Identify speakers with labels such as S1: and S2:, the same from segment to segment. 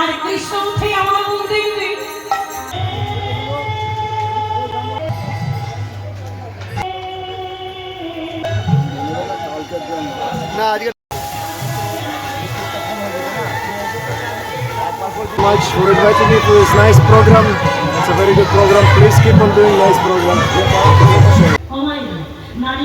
S1: আর কৃষ্ণ উঠে আমার মন্দিরে
S2: না আজকে much for inviting me to this nice program. It's a very good program. Please keep on doing nice program.
S1: ক্ষমাই না, নারী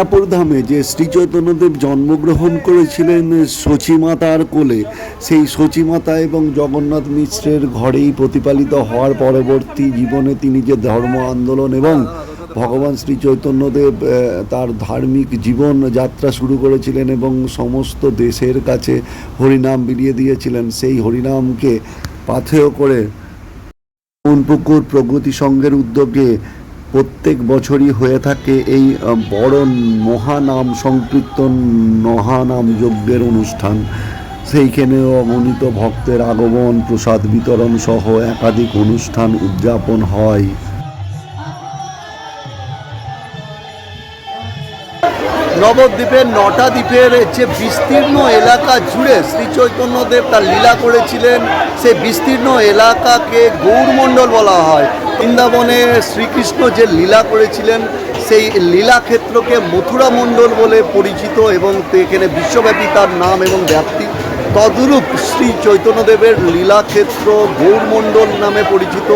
S3: মায়াপুর ধামে যে শ্রী চৈতন্যদেব জন্মগ্রহণ করেছিলেন সচিমাতার কোলে, সেই সচিমাতা এবং জগন্নাথ মিশ্রের ঘরেই প্রতিপালিত হওয়ার পরবর্তী জীবনে তিনি যে ধর্ম আন্দোলন এবং ভগবান শ্রী চৈতন্যদেব তার ধার্মিক জীবন যাত্রা শুরু করেছিলেন এবং সমস্ত দেশের কাছে হরিনাম বিলিয়ে দিয়েছিলেন, সেই হরিনামকে পাথেয় করে পুকুর প্রগতি সংঘের উদ্যোগে প্রত্যেক বছরই হয়ে থাকে এই বড় মহানাম, সংকীর্তন, মহানাম যজ্ঞের অনুষ্ঠান। সেইখানেও অগণিত ভক্তের আগমন, প্রসাদ বিতরণ সহ একাধিক অনুষ্ঠান উদযাপন হয়। নবদ্বীপের নটা দ্বীপের যে বিস্তীর্ণ এলাকা জুড়ে শ্রী চৈতন্যদেব তার লীলা করেছিলেন, সেই বিস্তীর্ণ এলাকাকে গৌরমণ্ডল বলা হয়। বৃন্দাবনে শ্রীকৃষ্ণ যে লীলা করেছিলেন, সেই লীলা ক্ষেত্রকে মথুরা মণ্ডল বলে পরিচিত এবং এখানে বিশ্বব্যাপী তার নাম এবং ব্যাপ্তি। তদরূপ শ্রী চৈতন্যদেবের লীলাক্ষেত্র গৌরমণ্ডল নামে পরিচিত।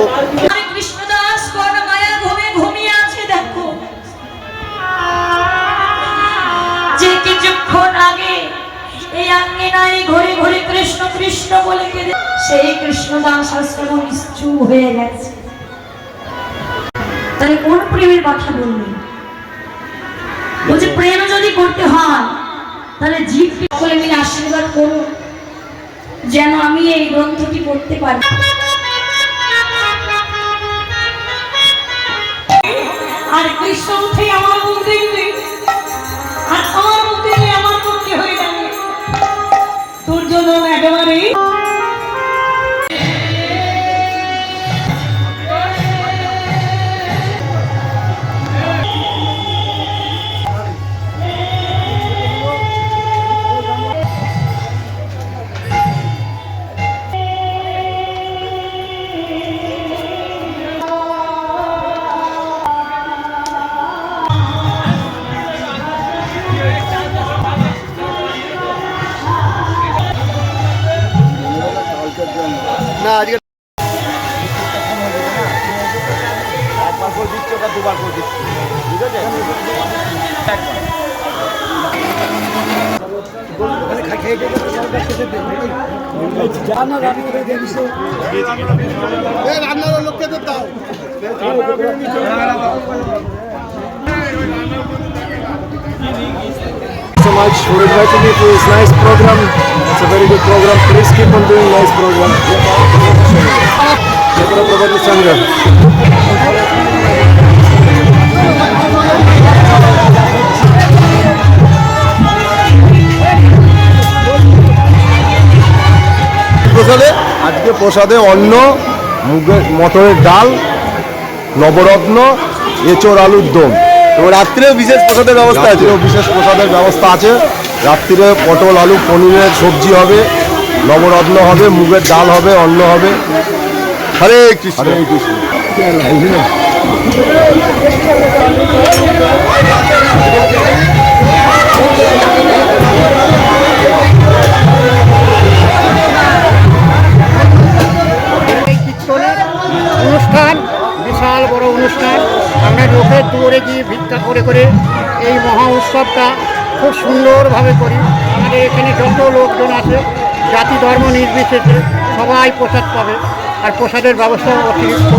S1: সেই কৃষ্ণদাস আজকে নিশ্চুপ হয়ে গেছে। তাহলে কোন প্রেমের কথা বললেন বলছে, প্রেম যদি করতে হয়, তাহলে জীবকে সকলে মিলে আশীর্বাদ করুন যেন আমি এই গ্রন্থটি পড়তে পারি। আর কৃষ্ণ উঠে আমার মন্দিরে আর আমার মন্দিরে আমার পক্ষে হয়ে যাবে? তোর জন্য একেবারে
S2: করে দিচ্ছ বা দুবার করে দিচ্ছ ঠিক আছে রান্নার লোককে তো দাও so much for inviting me to this nice program. It's a very good program. Please keep on doing nice program. Jai Prabhupada Sangha. আজকে প্রসাদে অন্ন মুগের মটরের ডাল নবরত্ন এঁচোড় আলুর দম। এবং রাত্রেও বিশেষ প্রসাদের ব্যবস্থা আছে? বিশেষ প্রসাদের ব্যবস্থা আছে। রাত্রিরে পটল আলু পনিরের সবজি হবে নবরত্ন হবে মুগের ডাল হবে অন্ন হবে। হরে কৃষ্ণ। হরে কৃষ্ণ।
S4: অনুষ্ঠান, বিশাল বড় অনুষ্ঠান। আমরা লোকের দূরে গিয়ে ভিক্ষা করে করে এই মহা উৎসবটা খুব সুন্দরভাবে করি। আমাদের এখানে যত লোকজন আছে, জাতি ধর্ম নির্বিশেষে সবাই প্রসাদ পাবে আর প্রসাদের ব্যবস্থা অতিরিক্ত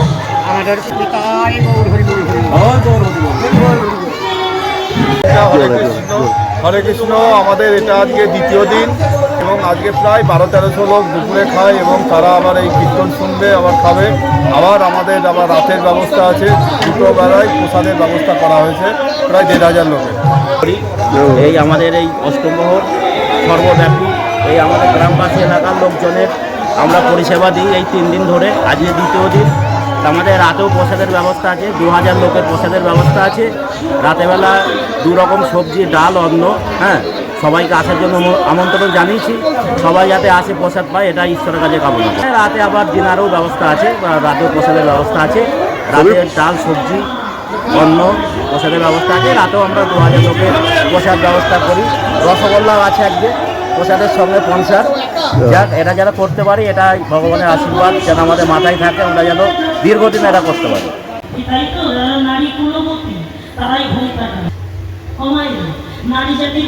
S4: আমাদের। হরে
S2: কৃষ্ণ, আমাদের এটা আজকে দ্বিতীয় দিন। এবং আজকে প্রায় বারো তেরোশো লোক দুপুরে খায় এবং তারা আবার এই কীর্তন শুনবে, আবার খাবে। আবার আমাদের আবার রাতের ব্যবস্থা আছে, দুটো বেলায় প্রসাদের ব্যবস্থা করা হয়েছে, প্রায় দেড় হাজার লোকের।
S5: করি এই আমাদের এই অষ্টমবহর সর্বব্যাপী, এই আমাদের গ্রামবাসী এলাকার লোকজনের আমরা পরিষেবা দিই এই তিন দিন ধরে, আজকে দ্বিতীয় দিন। আমাদের রাতেও প্রসাদের ব্যবস্থা আছে, দু হাজার লোকের প্রসাদের ব্যবস্থা আছে। রাতেবেলা দু রকম সবজি, ডাল, অন্ন হ্যাঁ? সবাইকে আসার জন্য আমো- আমন্ত্রণ জানিয়েছি। সবাই যাতে আসে প্রসাদ পায় এটা ঈশ্বরের কাছে কামনা করি। রাতে আবার ডিনারও ব্যবস্থা আছে বা রাতেও প্রসাদের ব্যবস্থা আছে। রাতে ডাল সবজি অন্য প্রসাদের ব্যবস্থা আছে। রাতেও আমরা দু হাজার লোকের প্রসাদ ব্যবস্থা করি। রসগোল্লাও আছে একদিন প্রসাদের সঙ্গে পঞ্চার যাক এটা যারা করতে পারি এটা ভগবানের আশীর্বাদ। যেন আমাদের মাথায় থাকে আমরা যেন দীর্ঘদিন এটা করতে পারি।
S6: নারী জাতি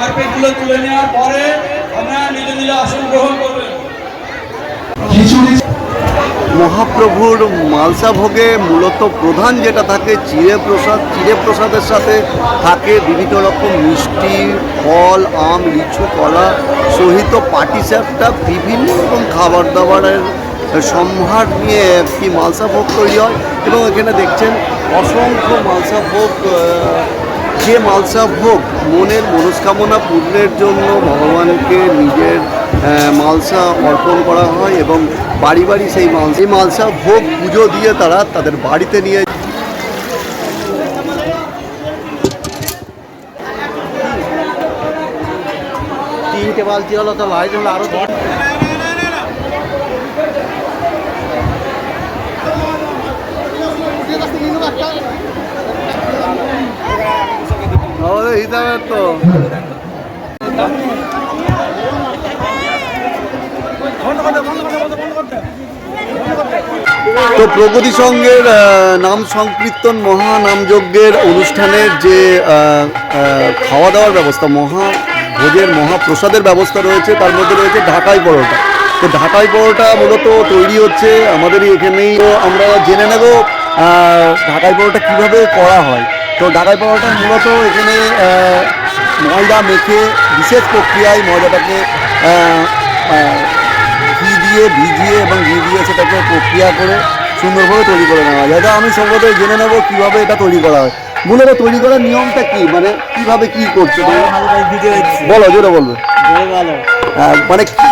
S7: কার্পেটগুলো তুলে নেওয়ার পরে আপনারা নিজে নিজে আসন গ্রহণ করবেন
S3: মহাপ্রভুর মালসা ভোগে মূলত প্রধান যেটা থাকে চিড়ে প্রসাদ চিড়ে প্রসাদের সাথে থাকে বিভিন্ন রকম মিষ্টি ফল আম লিচু কলা সহিত পাটিসাপটা বিভিন্ন রকম খাবার দাবারের সম্ভার নিয়ে একটি মালসা ভোগ তৈরি হয় এবং এখানে দেখছেন অসংখ্য মালসা ভোগ যে মালসা ভোগ, মনের মনস্কামনা পূর্ণের জন্য ভগবানকে নিজের মালসা অর্পণ করা হয় এবং বাড়ি বাড়ি সেই মালসা, এই মালসা ভোগ পুজো দিয়ে তারা তাদের বাড়িতে নিয়ে
S5: তিনটে বালতি হলো, তো হলো আরও
S2: আমাদের হিসাবের তো
S3: তো প্রগতি সংঘের নাম সংকীর্তন মহা মহানামযজ্ঞের অনুষ্ঠানের যে খাওয়া দাওয়ার ব্যবস্থা, মহা ভোজের মহাপ্রসাদের ব্যবস্থা রয়েছে, তার মধ্যে রয়েছে ঢাকাই পরোটা। তো ঢাকাই পরোটা মূলত তৈরি হচ্ছে আমাদেরই এখানেই। তো আমরা জেনে নেব ঢাকাই পরোটা কীভাবে করা হয়। তো ঢাকাই পরোটা মূলত এখানে ময়দা মেখে বিশেষ প্রক্রিয়ায় ময়দাটাকে ঘি দিয়ে ভিজিয়ে এবং ঘি দিয়ে সেটাকে প্রক্রিয়া করে সুন্দরভাবে তৈরি করে নেওয়া যায়। এটা আমি সম্ভবত জেনে নেব কীভাবে এটা তৈরি করা হয়। মূলত তৈরি করার নিয়মটা কি? মানে কীভাবে কি করছে বলো জোরে বলবে। মানে কি-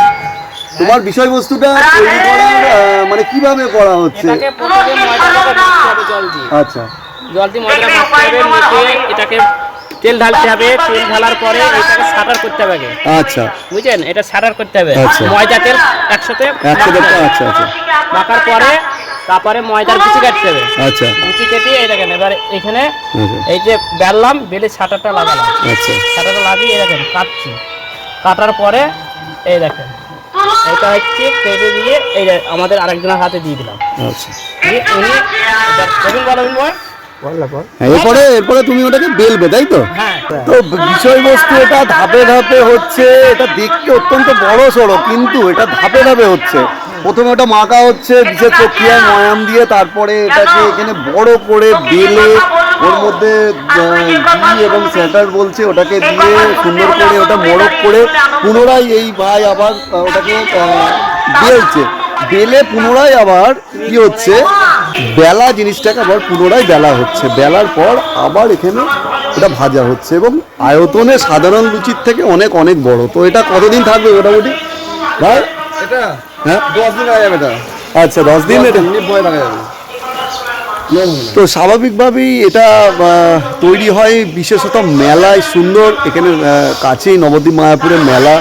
S3: তোমার বিষয়বস্তুটা তৈরি করার মানে কীভাবে করা হচ্ছে? আচ্ছা।
S8: জল দিয়ে ময়দাটা মাখতে হবে মেখে এটাকে তেল ঢালতে হবে তেল ঢালার পরে এটাকে সাটার করতে হবে আগে।
S3: আচ্ছা।
S8: বুঝছেন? এটা সাটার করতে হবে।
S3: আচ্ছা।
S8: ময়দা তেল একসাথে হবে।
S3: আচ্ছা আচ্ছা।
S8: মাখার পরে তারপরে ময়দার বিচি কাটতে হবে।
S3: আচ্ছা।
S8: বিচি কেটে এই দেখেন এবার এখানে
S3: আচ্ছা।
S8: এই যে বেললাম বেলে ছাটাটা লাগালাম।
S3: আচ্ছা।
S8: ছাটাটা লাগিয়ে এই দেখেন কাটছি। কাটার পরে এই দেখেন এটা হচ্ছে কেটে দিয়ে এই আমাদের আরেকজনের হাতে দিয়ে দিলাম।
S3: আচ্ছা।
S8: উনি
S6: হ্যাঁ, এরপরে এরপরে তুমি ওটাকে বেলবে তাই তো?
S3: হ্যাঁ।
S6: তো বিষয়বস্তু এটা ধাপে ধাপে হচ্ছে এটা দেখতে অত্যন্ত বড় সড়ো কিন্তু এটা ধাপে ধাপে হচ্ছে। প্রথমে ওটা মাখা হচ্ছে বিশেষ প্রক্রিয়ায় ময়াম দিয়ে তারপরে এটাকে এখানে বড় করে বেলে ওর মধ্যে ঘি এবং স্যাটার বলছে ওটাকে দিয়ে সুন্দর করে ওটা মোড়ক করে পুনরায় এই ভাই আবার ওটাকে আহ, বেলছে। বেলে পুনরায় আবার কি হচ্ছে? বেলা জিনিসটাকে আবার পুনরায় বেলা হচ্ছে। বেলার পর আবার এখানে এটা ভাজা হচ্ছে এবং আয়তনে সাধারণ লুচির থেকে অনেক অনেক বড়। তো এটা কতদিন থাকবে মোটামুটি? ভাই?
S9: এটা
S6: হ্যাঁ?
S9: দশ দিন যাবে এটা।
S6: আচ্ছা দশ দিন এটা?
S9: ভয় রাখা যাবে।
S6: তো স্বাভাবিকভাবেই এটা তৈরি হয় বিশেষত মেলায় সুন্দর। এখানে কাছেই নবদ্বীপ মায়াপুরের মেলা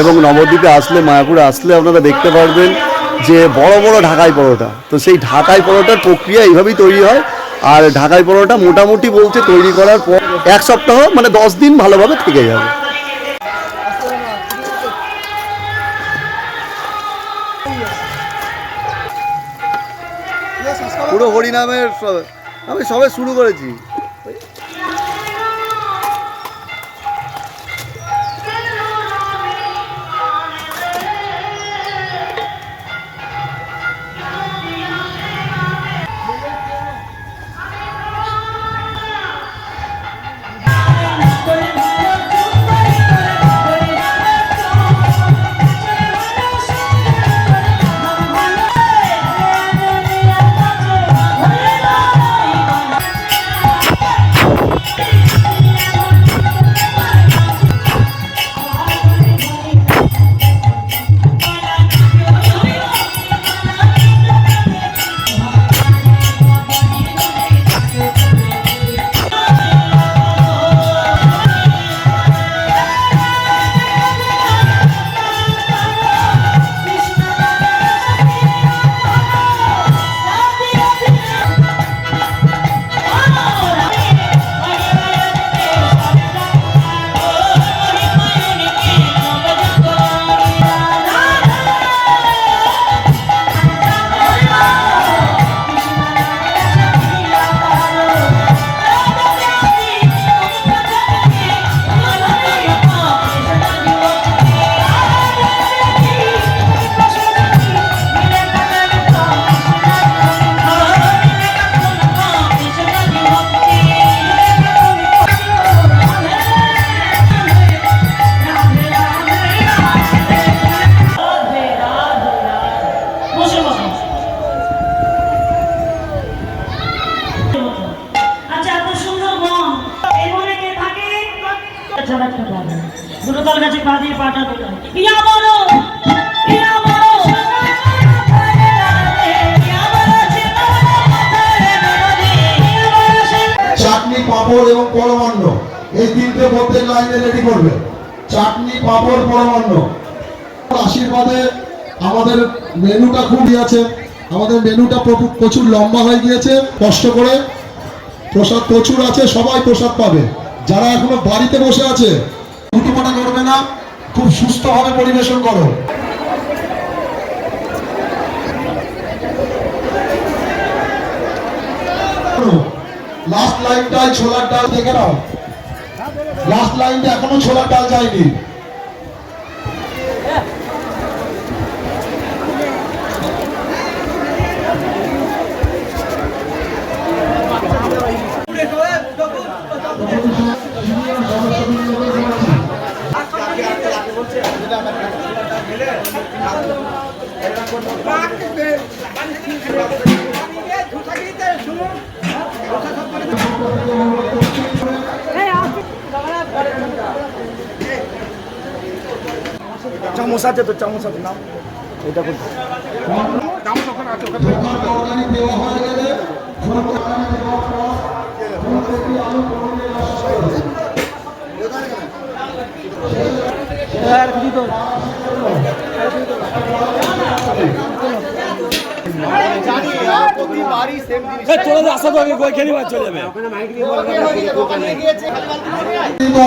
S6: এবং নবদ্বীপে আসলে মায়াপুরে আসলে আপনারা দেখতে পারবেন। যে বড় বড় ঢাকাই পরোটা। তো সেই ঢাকাই পরোটার প্রক্রিয়া এইভাবেই তৈরি হয়। আর ঢাকাই পরোটা মোটামুটি বলছে তৈরি করার পর এক সপ্তাহ মানে দশ দিন ভালোভাবে থেকে যাবে। পুরো হরিনামের আমি সবে শুরু করেছি।
S10: ইয়া ইয়া
S11: চাটনি, পাঁপড় এবং পরমান্ন। এই তিনটে প্রত্যেক লাইনে রেডি করবে। চাটনি পরমান্ন। আশীর্বাদে আমাদের মেনুটা খুবই আছে। আমাদের মেনুটা প্রচুর লম্বা হয়ে গিয়েছে, কষ্ট করে। প্রসাদ প্রচুর আছে, সবাই প্রসাদ পাবে। যারা এখনও বাড়িতে বসে আছে উঠোপাটা করবে না, খুব সুস্থভাবে পরিবেশন করো। লাস্ট লাইনটায় ছোলার ডাল দেখে নাও। লাস্ট লাইনটা এখনও ছোলার ডাল যায়নি।
S12: চামচ আছে তো চামচ আছে নাও। এটা করতে
S11: ধোকার তরকারি দেওয়া হয়ে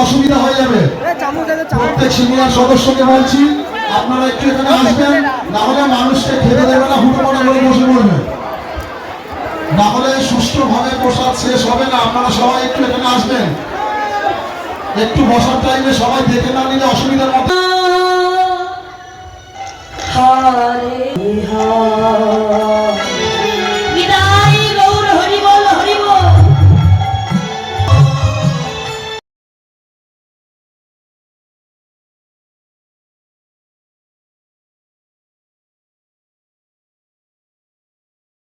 S11: অসুবিধা হয়ে যাবে। প্রত্যেক সিনিয়র সদস্যকে বলছি আপনারা একটু এখানে আসবেন না হলে মানুষকে খেতে দেবে না হুটো করে বসে পড়বে। না হলে সুষ্ঠুভাবে প্রসাদ শেষ হবে না আপনারা সবাই একটু এখানে আসবেন। একটু বসার টাইমে সবাই দেখে না নিলে অসুবিধার মতো
S1: হরে হরে